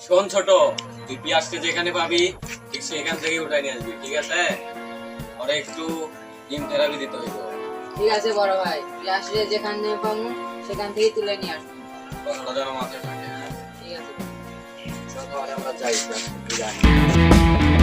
শোন ছোট তুই পিয়াজকে যেখানে পাবি ঠিক সেখান থেকে উঠাই নিয়ে আসবি ঠিক আছে? ওরা একটু ডিম থেরাপি দিতে হইব। ঠিক আছে বড় ভাই পেঁয়াজকে যেখান থেকে পাবো সেখান থেকে তুলে নিয়ে আসবি। কথাটা যেন মাথায় থাকে হ্যাঁ? ঠিক আছে। চল তাহলে আমরা যাই।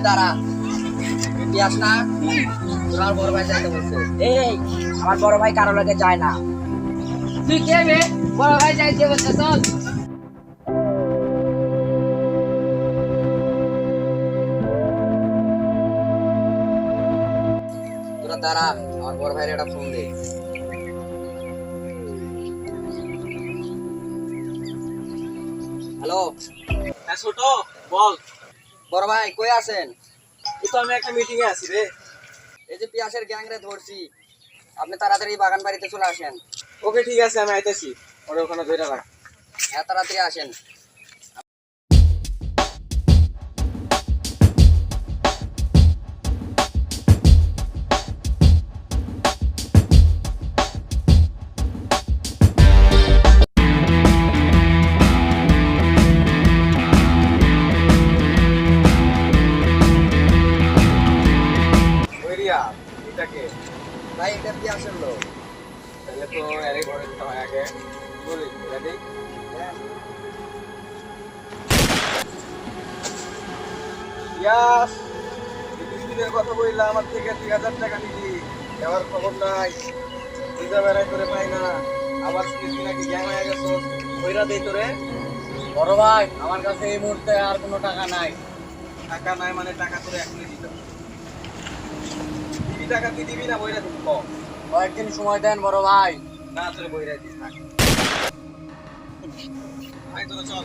এই পিয়াস না? তোমার বড় ভাই যাইতে বলছে। এই, আমার বড় ভাই কারও লাগে যায় না। তুই কে বে বড় ভাই যাইতে বলছে, চল। তোরা দাঁড়া, আমার বড় ভাইয়ের একটা ফোন দে। হ্যালো হ্যাঁ ছোট, বল। বড় ভাই কই আছেন? তো আমি একটা মিটিং এ আছি রে। এই যে পিয়াসের গ্যাং রে ধরছি। আপনি তাড়াতাড়ি বাগান বাড়িতে চলে আসেন। ওকে ঠিক আছে আমি আইতেছি। ওরে ওখানে ধরে রাখ। হ্যাঁ তাড়াতাড়ি আসেন। এটাকে। ভাই, এটা পিয়াসের লোক তাহলে তো এরে ঘরে দিতে হয় আগে। বলি রেডি ইয়াস দিনের কথা বললাম, আমার থেকে দুই হাজার টাকা নিলি দেওয়ার খবর নাই। বুঝা বেড়াই করে পাই না। আবার শুনেছি নাকি গ্যাং হয়ে গেছো। কইরা দেই তোরে। বড় ভাই, আমার কাছে এই মুহূর্তে আর কোনো টাকা নাই। টাকা নাই মানে টাকা তোরে এখনই দিতে টাকা তুই দিবি না, বইরা দিবি কয়েকদিন সময় দেন, বড় ভাই। না তোর বইরা দিস না। ভাই, তোরা চল।